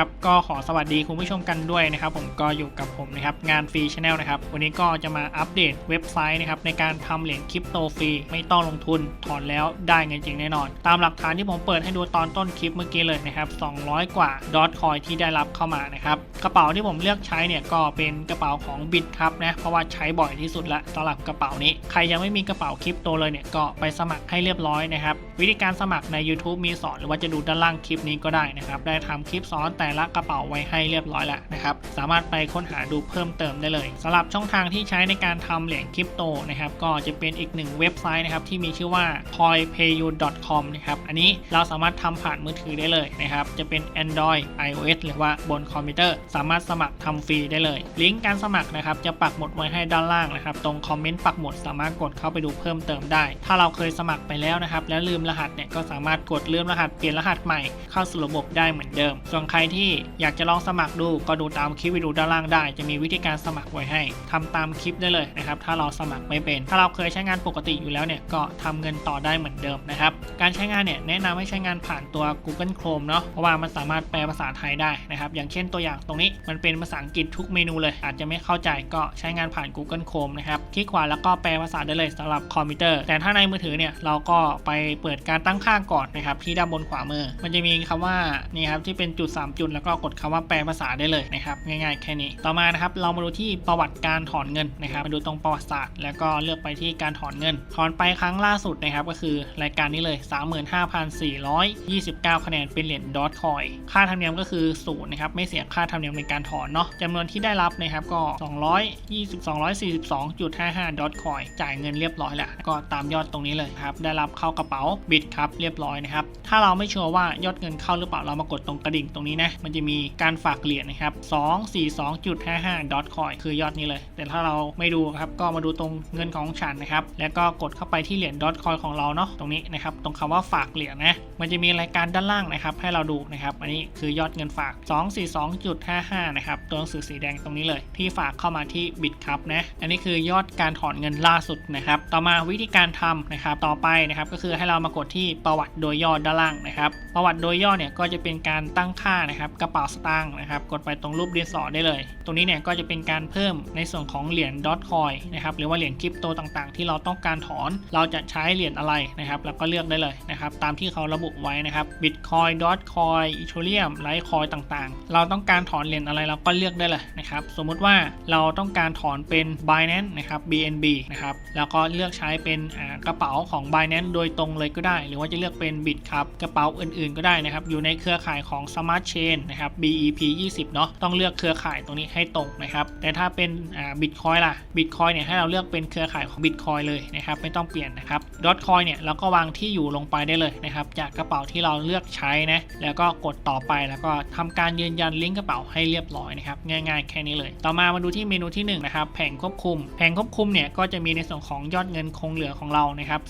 ครับก็ขอสวัสดีคุณผู้ชมกันด้วยนะครับ ผมก็อยู่กับผมนะครับงานฟรีชาแนลนะครับวันนี้ก็จะมาอัปเดตเว็บไซต์นะครับในการทำเหรียญคริปโตฟรีไม่ต้องลงทุนถอนแล้วได้เงินจริงแน่นอน ตามหลักฐานที่ผมเปิดให้ดูตอนต้นคลิปเมื่อกี้เลยนะครับ200 กว่าดอทคอยที่ได้รับเข้ามานะครับ ระเป๋าที่ผมเลือกใช้เนี่ยก็เป็นกระเป๋าของบิตครับนะเพราะว่าใช้บ่อยที่สุดละสำหรับกระเป๋านี้ ใครยังไม่มีกระเป๋าคริปโตเลยเนี่ยก็ไปสมัครให้เรียบร้อยนะครับวิธีการสมัครใน YouTube มีสอนหรือว่าจะดูด้านล่างคลิปนี้ก็ได้นะครับได้ทำคลิปสอนแต่ละกระเป๋าไว้ให้เรียบร้อยแล้วนะครับสามารถไปค้นหาดูเพิ่มเติมได้เลยสำหรับช่องทางที่ใช้ในการทำเหรียญคริปโตนะครับก็จะเป็นอีกหนึ่งเว็บไซต์นะครับที่มีชื่อว่า coinpayu.com นะครับอันนี้เราสามารถทำผ่านมือถือได้เลยนะครับจะเป็น Android iOS หรือว่าบนคอมพิวเตอร์สามารถสมัครทำฟรีได้เลย ลิงก์การสมัครนะครับจะปักหมุดไว้ให้ด้านล่างนะครับ ตรงคอมเมนต์ปักหมุดสามารถกดเข้าไปดูเพิ่มเติมได้ ถ้าเราเคยสมัครไปแล้วนะครับ แล้วลืมรหัสเนี่ยก็สามารถกดลืมรหัสเปลี่ยนรหัสใหม่เข้าสู่ระบบได้เหมือนเดิม ส่วนใครที่อยากจะลองสมัครดูก็ดูตามคลิปวิดีโอด้านล่างได้ จะมีวิธีการสมัครไว้ให้ทำตามคลิปได้เลยนะครับ ถ้าเราสมัครไม่เป็น ถ้าเราเคยใช้งานปกติอยู่แล้วเนี่ยก็ทำเงินต่อได้เหมือนเดิมนะครับ การใช้งานเนี่ยแนะนำให้ใช้งานผ่านตัว Google Chrome เนาะ เพราะว่ามันสามารถแปลภาษาไทยได้นะครับ อย่างเช่นตัวอย่างตรงนี้มันเป็นภาษาอังกฤษทุกเมนูเลย อาจจะไม่เข้าใจก็ใช้งานผ่าน Google Chrome นะครับ คลิกขวาแล้วก็แปลภาษาได้เลยสำหรับคอมพิวเตอร์ แต่ถ้าในมือถือเนี่ยเราก็ไปเปิดการตั้งค่าก่อนนะครับที่ด้านบนขวามือ มันจะมีคำว่านี่ครับที่เป็นจุด 3 จุดแล้วก็กดคำว่าแปลภาษาได้เลยนะครับง่ายๆแค่นี้ ต่อมานะครับเรามาดูที่ประวัติการถอนเงินนะครับมาดูตรงประวัติศาสตร์ แล้วก็เลือกไปที่การถอนเงิน ถอนไปครั้งล่าสุดนะครับก็คือรายการนี้เลย 35,429 คะแนนเป็นเหรียญดอทคอยค่าธรรมเนียมก็คือศูนย์นะครับไม่เสียค่าธรรมเนียมในการถอนเนาะจำนวนที่ได้รับนะครับก็ 220 242.55ดอทคอยจ่ายเงินเรียบร้อยแล้วก็ตามยอดตรงนี้เลยครับได้รับเข้ากระเป๋าบิตครับเรียบร้อยนะครับถ้าเราไม่ชัวร์ว่ายอดเงินเข้าหรือเปล่าเรามากดตรงกระดิ่งตรงนี้นะมันจะมีการฝากเหรียญนะครับ242.55ดอทคอยคือยอดนี้เลย แต่ถ้าเราไม่ดูครับก็มาดูตรงเงินของฉันนะครับแล้วก็กดเข้าไปที่เหรียญดอทคอยของเราเนาะตรงนี้นะครับตรงคำว่าฝากเหรียญนะมันจะมีรายการด้านล่างนะครับให้เราดูนะครับอันนี้คือยอดเงินฝาก 242.5 555นะครับ ตัวหนังสือสีแดงตรงนี้เลย ที่ฝากเข้ามาที่บิตครับนะ อันนี้คือยอดการถอนเงินล่าสุดนะครับ ต่อมาวิธีการทำนะครับ ต่อไปนะครับก็คือให้เรามากดที่ประวัติโดยย่อด้านล่างนะครับ ประวัติโดยย่อเนี่ยก็จะเป็นการตั้งค่านะครับกระเป๋าสตางค์นะครับ กดไปตรงรูปดินสอได้เลย ตรงนี้เนี่ยก็จะเป็นการเพิ่มในส่วนของเหรียญดอทคอยนะครับ หรือว่าเหรียญคริปโตต่างๆ ที่เราต้องการถอน เราจะใช้เหรียญอะไรนะครับ แล้วก็เลือกได้เลยนะครับ ตามที่เขาระบุไว้นะครับบิตคอยดอทคอยอีเทเรียมไลท์คอยต่างๆ เราต้องการถอนเหรียญอะไรเราก็เลือกได้เลยนะครับ สมมุติว่าเราต้องการถอนเป็น Binance นะครับ BNB นะครับ แล้วก็เลือกใช้เป็นกระเป๋าของ Binance โดยตรงเลยก็ได้ หรือว่าจะเลือกเป็นบิตครับกระเป๋าอื่นๆก็ได้นะครับ อยู่ในเครือข่ายของ Smart Chain นะครับ BEP 20 เนาะต้องเลือกเครือข่ายตรงนี้ให้ตรงนะครับ แต่ถ้าเป็นบิตคอยล่ะบิตคอยเนี่ยให้เราเลือกเป็นเครือข่ายของบิตคอยเลยนะครับไม่ต้องเปลี่ยนนะครับดอทคอยเนี่ยเราก็วางที่อยู่ลงไปได้เลยนะครับจากกระเป๋าที่เราเลือกใช้นะแล้วก็กดต่อไปแล้วก็ทำการยืนยันลิงก์กระเป๋าใให้เรียบร้อยนะครับง่าย ๆ แค่นี้เลย ต่อมามาดูที่เมนูที่1นะครับแผงควบคุม แผงควบคุมเนี่ยก็จะมีในส่วนของยอดเงินคงเหลือของเรานะครับ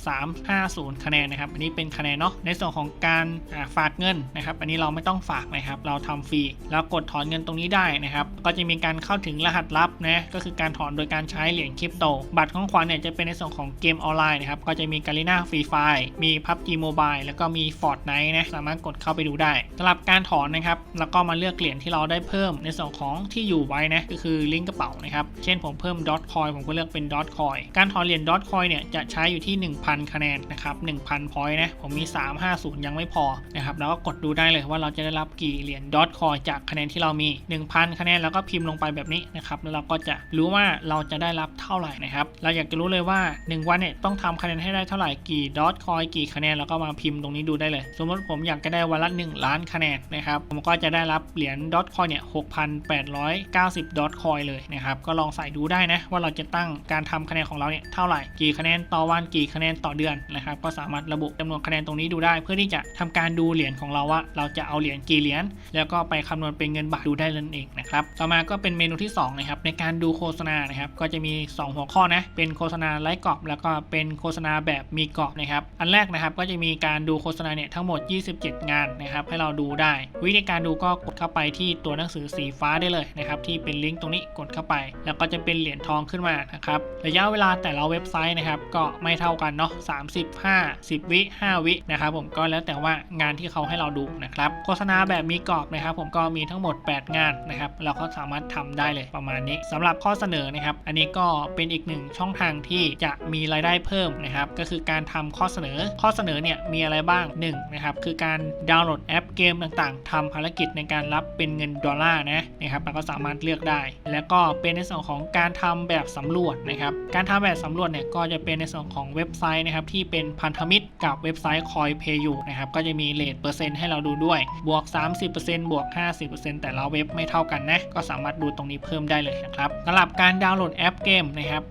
350 คะแนนนะครับอันนี้เป็นคะแนนเนาะในส่วนของการาฝากเงินนะครับอันนี้เราไม่ต้องฝากนะครับเราทำฟรีแล้วกดถอนเงินตรงนี้ได้นะครับก็จะมีการเข้าถึงรหัสลับนะก็คือการถอนโดยการใช้เหรียญคริปโต บัตรของขวัญเนี่ยจะเป็นในส่วนของเกมออนไลน์นะครับก็จะมีการีนาฟรีไฟมีพับจีโมบายแล้วก็มีฟอร์ดไนท์นะสามารถกดเข้าไปดูได้สำหรับการถอนนะครับแล้วก็มาเลือกเหรียญที่เราได้เพิ่มในส่วนของที่อยู่ไว้นะก็คือลิงก์กระเป๋านะครับ เช่นผมเพิ่มดอทคอยผมก็เลือกเป็นดอทคอยการถอนเหรียญดอทคอยเนี่ยจะใช้อยู่ที่ 1,000 คะแนนนะครับ 1,000พอยต์นะผมมี 350 ยังไม่พอนะครับแล้วก็กดดูได้เลยว่าเราจะได้รับกี่เหรียญดอทคอยจากคะแนนที่เรามี 1,000 คะแนนแล้วก็พิมพ์ลงไปแบบนี้นะครับแล้วเราก็จะรู้ว่าเราจะได้รับเท่าไหร่นะครับเราอยากจะรู้เลยว่า 1 วันเนี่ยต้องทำคะแนนให้ได้เท่าไหร่กี่ดอทคอยกี่คะแนนแล้วก็มาพิมพ์ตรงนี้ดูได้เลย สมมติผมอยากจะได้วันละ1ล้านคะแนนนะครับผมก็จะได้รับเหรียญดอทคอยเนี่ย6,890 ดอทคอยเลยนะครับ ก็ลองใส่ดูได้นะ ว่าเราจะตั้งการทำคะแนนของเราเนี่ยเท่าไหร่ กี่คะแนนต่อวัน กี่คะแนนต่อเดือนนะครับ ก็สามารถระบุจำนวนคะแนนตรงนี้ดูได้ เพื่อที่จะทำการดูเหรียญของเราว่า เราจะเอาเหรียญกี่เหรียญ แล้วก็ไปคำนวณเป็นเงินบาทดูได้นั่นเองนะครับ ต่อมาก็เป็นเมนูที่2นะครับ ในการดูโฆษณานะครับ ก็จะมี 2 หัวข้อนะ เป็นโฆษณาไร้กรอบ แล้วก็เป็นโฆษณาแบบมีกรอบนะครับ อันแรกนะครับ ก็จะมีการดูโฆษณาเนี่ยทั้งหมด 27 งานนะครับ ให้เราดูได้ วิธีการดูก็กดเข้าไปที่ตัวหนังสือสีฟ้าได้เลยนะครับที่เป็นลิงก์ตรงนี้กดเข้าไป แล้วก็จะเป็นเหรียญทองขึ้นมานะครับระยะเวลาแต่ละเว็บไซต์นะครับก็ไม่เท่ากันเนาะ35 10 วิ 5 วินะครับผมก็แล้วแต่ว่างานที่เขาให้เราดูนะครับโฆษณาแบบมีกรอบนะครับ ผมก็มีทั้งหมด 8 งานนะครับเราก็สามารถทำได้เลยประมาณนี้สำหรับข้อเสนอนะครับอันนี้ก็เป็นอีกหนึ่งช่องทางที่จะมีรายได้เพิ่มนะครับก็คือการทำข้อเสนอข้อเสนอเนี่ยมีอะไรบ้าง1นะครับคือการดาวน์โหลดแอปเกมต่างๆทำภารกิจในการรับเป็นเงินดอลลาร์นะนะครับเราก็สามารถเลือกได้ แล้วก็เป็นในส่วนของการทำแบบสำรวจนะครับ การทำแบบสำรวจเนี่ยก็จะเป็นในส่วนของเว็บไซต์นะครับที่เป็นพันธมิตรกับเว็บไซต์ CoinPayu นะครับก็จะมีเลทเปอร์เซ็นต์ให้เราดูด้วย บวก 30%บวก 50%แต่ละเว็บไม่เท่ากันนะก็สามารถดูตรงนี้เพิ่มได้เลยนะครับสำหรับการดาวน์โหลดแอปเกมนะครับ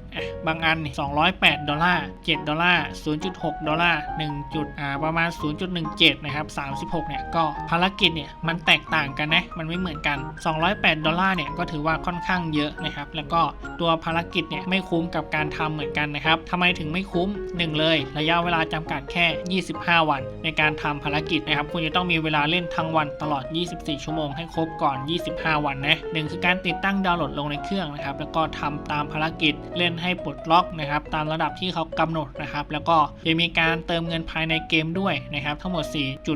บางอัน 208 ดอลลาร์ 7 ดอลลาร์ 0.6 ดอลลาร์ 1 จุดอ่าประมาณ 0.17 นะครับ 36 เนี่ย ก็ภารกิจเนี่ย มันแตกต่างกันนะ มันไม่เหมือนกัน208 ดอลลาร์เนี่ยก็ถือว่าค่อนข้างเยอะนะครับ แล้วก็ตัวภารกิจเนี่ยไม่คุ้มกับการทำเหมือนกันนะครับทำไมถึงไม่คุ้ม 1 เลย ระยะเวลาจำกัดแค่ 25 วัน ในการทำภารกิจนะครับ คุณจะต้องมีเวลาเล่นทั้งวันตลอด 24 ชั่วโมงให้ครบก่อน 25 วันนะหนึ่งคือการติดตั้งดาวน์โหลดลงในเครื่องนะครับ แล้วก็ทำตามภารกิจเล่นให้ปลดล็อกนะครับ ตามระดับที่เขากำหนดนะครับ แล้วก็จะมีการเติมเงินภายในเกมด้วยนะครับ ทั้งหมด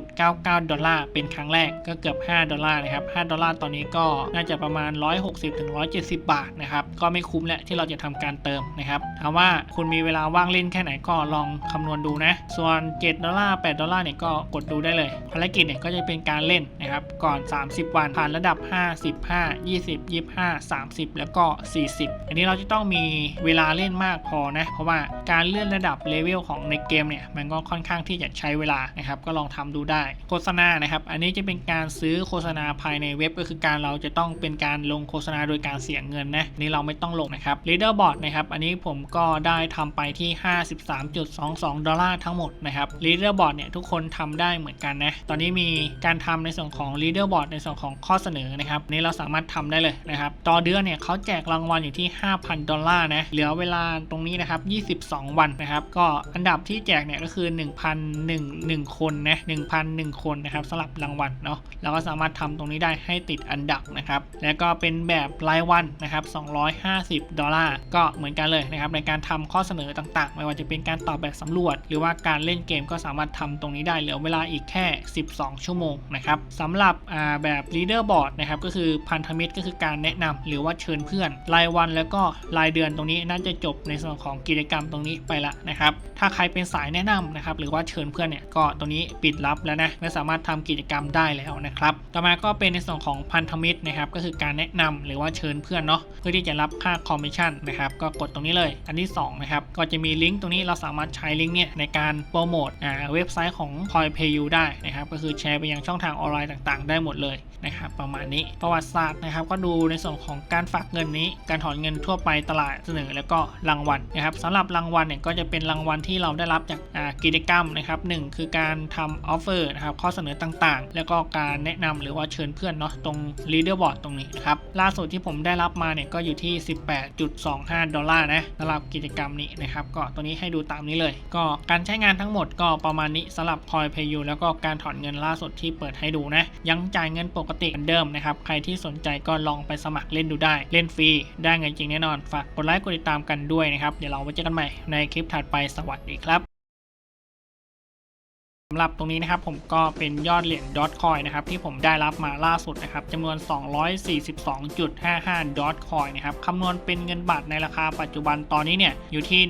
4.99 ดอลลาร์เป็นครั้งแรกก็เกือบ 5 ดอลลาร์นะครับ 5 ดอลลาร์ตอนนี้ก็น่าจะประมาณ 160-170 บาทนะครับ ก็ไม่คุ้มแหละที่เราจะทำการเติมนะครับถามว่าคุณมีเวลาว่างเล่นแค่ไหนก็ลองคำนวณดูนะ ส่วน 7 ดอลลาร์ 8 ดอลลาร์เนี่ยก็กดดูได้เลย ภารกิจเนี่ยก็จะเป็นการเล่นนะครับ ก่อน 30 วัน ผ่านระดับ 5 15 20 25 30 แล้วก็ 40 อันนี้เราจะต้องมีเวลาเล่นมากพอนะ เพราะว่าการเลื่อนระดับเลเวลของในเกมเนี่ย มันก็ค่อนข้างที่จะใช้เวลานะครับ ก็ลองทำดูได้ โฆษณานะครับ อันนี้จะเป็นการซื้อโฆษณาภายในเว็บก็คือการเราจะต้องเป็นการลงโฆษณาโดยการเสียเงินนะนี่เราไม่ต้องลงนะครับ leaderboard นะครับ อันนี้ผมก็ได้ทำไปที่ 53.22 ดอลลาร์ทั้งหมดนะครับ leaderboard เนี่ยทุกคนทำได้เหมือนกันนะ ตอนนี้มีการทำในส่วนของ leaderboard ในส่วนของข้อเสนอนะครับนี่เราสามารถทำได้เลยนะครับ ต่อเดือนเนี่ยเขาแจกรางวัลอยู่ที่ 5,000 ดอลลาร์นะ เหลือเวลาตรงนี้นะครับ 22 วันนะครับ ก็อันดับที่แจกเนี่ยก็คือ 1,001 1คนนะ1,001 คนนะครับสำหรับรางวัลเนาะ เราก็สามารถทำตรงนี้ได้ให้ติดอันดับนะครับแล้วก็เป็นแบบรายวันนะครับ 250 ดอลลาร์ก็เหมือนกันเลยนะครับในการทำข้อเสนอต่างๆ ไม่ว่าจะเป็นการตอบแบบสำรวจ หรือว่าการเล่นเกมก็สามารถทำตรงนี้ได้เหลือเวลาอีกแค่ 12 ชั่วโมงนะครับสำหรับแบบ leaderboard นะครับก็คือพันธมิตรก็คือการแนะนำหรือว่าเชิญเพื่อน รายวันแล้วก็รายเดือนตรงนี้น่าจะจบในส่วนของกิจกรรมตรงนี้ไปละนะครับถ้าใครเป็นสายแนะนำนะครับหรือว่าเชิญเพื่อนเนี่ยก็ตรงนี้ปิดรับแล้วนะไม่สามารถทำกิจกรรมได้แล้วนะครับต่อมาก็เป็นในส่วนของพันธมิตรนะครับก็คือการแนะนำหรือว่าเชิญเพื่อนเนาะเพื่อที่จะรับค่าคอมมิชชั่นนะครับก็กดตรงนี้เลย อันที่2นะครับก็จะมีลิงก์ตรงนี้เราสามารถใช้ลิงก์เนี่ยในการโปรโมทอ่าเว็บไซต์ของ CoinPayu ได้นะครับก็คือแชร์ไปยังช่องทางออนไลน์ต่าง ๆ ได้หมดเลยนะครับประมาณนี้ประวัติศาสตร์นะครับก็ดูในส่วนของการฝากเงินนี้ การถอนเงินทั่วไปตลาดเสนอแล้วก็รางวัลนะครับสำหรับรางวัลเนี่ยก็จะเป็นรางวัลที่เราได้รับจากอ่ากิจกรรมนะครับหนึ่งคือการทำออฟเฟอร์นะครับข้อเสนอต่างๆ แล้วก็การแนะนำหรือว่าเชิญเพื่อนเนาะตรง leaderboard ตรงนี้นะครับ ล่าสุดที่ผมได้รับมาเนี่ยก็อยู่ที่ 18.25 ดอลลาร์นะสำหรับกิจกรรมนี้นะครับ ก็ตัวนี้ให้ดูตามนี้เลย ก็การใช้งานทั้งหมดก็ประมาณนี้สำหรับ Coin Payu แล้วก็การถอนเงินล่าสุดที่เปิดให้ดูนะ ยังจ่ายเงินปกติเหมือนเดิมนะครับ ใครที่สนใจก็ลองไปสมัครเล่นดูได้ เล่นฟรี ได้เงินจริงแน่นอน ฝากกดไลค์กดติดตามกันด้วยนะครับ เดี๋ยวเราไว้เจอกันใหม่ในคลิปถัดไป สวัสดีครับ สำหรับตรงนี้นะครับผมก็เป็นยอดเหรียญดอทคอยนะครับที่ผมได้รับมาล่าสุดนะครับจำนวน 242.55 ดอทคอยนะครับคำนวณเป็นเงินบาทในราคาปัจจุบันตอนนี้เนี่ยอยู่ที่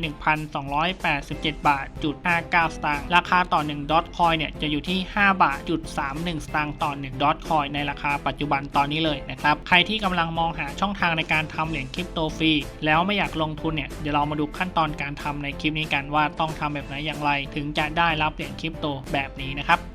1,287 บาทจุด59 สตางค์ราคาต่อ1ดอทคอยเนี่ยจะอยู่ที่ 5 บาทจุด31 สตางค์ต่อ1ดอทคอยในราคาปัจจุบันตอนนี้เลยนะครับใครที่กำลังมองหาช่องทางในการทำเหรียญคริปโตฟรีแล้วไม่อยากลงทุนเนี่ยเดี๋ยวเรามาดูขั้นตอนการทำในคลิปนี้กันว่าต้องทำแบบไหนอย่างไร ถึงจะได้รับเหรียญคริปโตแบบนี้นะครับ